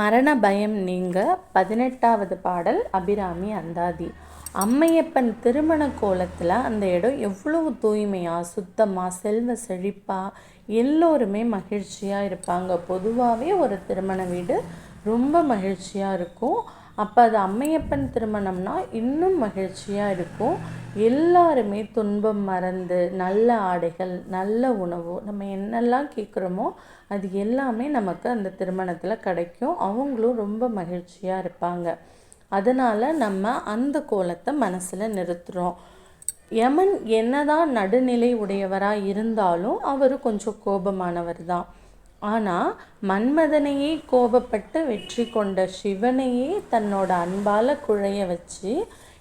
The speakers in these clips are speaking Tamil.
மரண பயம் நீங்க பதினெட்டாவது பாடல் அபிராமி அந்தாதி. அம்மையப்பன் திருமண கோலத்தில் அந்த இடம் எவ்வளவு தூய்மையாக சுத்தமாக செல்வ செழிப்பாக எல்லோருமே மகிழ்ச்சியாக இருப்பாங்க. பொதுவாகவே ஒரு திருமண வீடு ரொம்ப மகிழ்ச்சியாக இருக்கும். அப்போ அது அம்மையப்பன் திருமணம்னா இன்னும் மகிழ்ச்சியாக இருக்கும். எல்லாருமே துன்பம் மறந்து நல்ல ஆடைகள் நல்ல உணவு நம்ம என்னெல்லாம் கேட்குறோமோ அது எல்லாமே நமக்கு அந்த திருமணத்தில் கிடைக்கும். அவங்களும் ரொம்ப மகிழ்ச்சியாக இருப்பாங்க. அதனால் நம்ம அந்த கோலத்தை மனசில் நிறுத்துகிறோம் யமன் என்னதான் நடுநிலை உடையவராக இருந்தாலும் அவர் கொஞ்சம் கோபமானவர் தான். ஆனால் மன்மதனையே கோபப்பட்டு வெற்றி கொண்ட சிவனையே தன்னோட அன்பால் குழைய வச்சு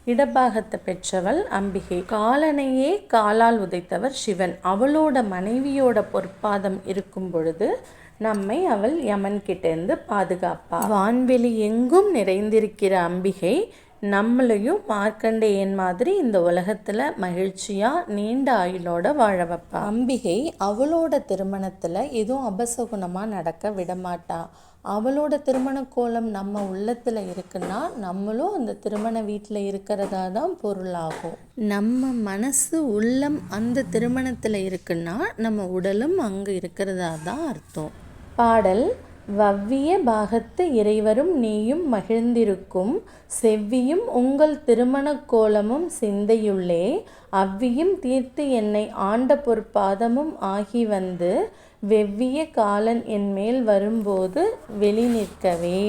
இடபாகத்தை பெற்றவள் அம்பிகை. காலனையே காலால் உதைத்தவர் சிவன். அவளோட மனைவியோட பொற்பாதம் இருக்கும் பொழுது நம்மை அவள் யமன் கிட்டேருந்து பாதுகாப்பா. வான்வெளி எங்கும் நிறைந்திருக்கிற அம்பிகை நம்மளையும் மார்க்கண்டேயன் மாதிரி இந்த உலகத்தில் மகிழ்ச்சியாக நீண்ட ஆயுளோட வாழ வைப்பா. அம்பிகை அவளோட திருமணத்தில் எதுவும் அபசகுணமாக நடக்க விடமாட்டா. அவளோட திருமண கோலம் நம்ம உள்ளத்தில் இருக்குன்னா நம்மளும் அந்த திருமண வீட்டில் இருக்கிறதா தான் பொருளாகும். நம்ம மனசு உள்ளம் அந்த திருமணத்தில் இருக்குன்னா நம்ம உடலும் அங்கே இருக்கிறதா தான் அர்த்தம். பாடல் வவ்விய பாகத்து இறைவரும் நீயும் மகிழ்ந்திருக்கும். செவ்வியும் உங்கள் திருமண கோலமும் சிந்தையுள்ளே. அவ்வியும் தீர்த்து என்னை ஆண்ட பொற்பாதமும் ஆகி வந்து வெவ்விய காலன் என்மேல் வரும்போது வெளி நிற்கவே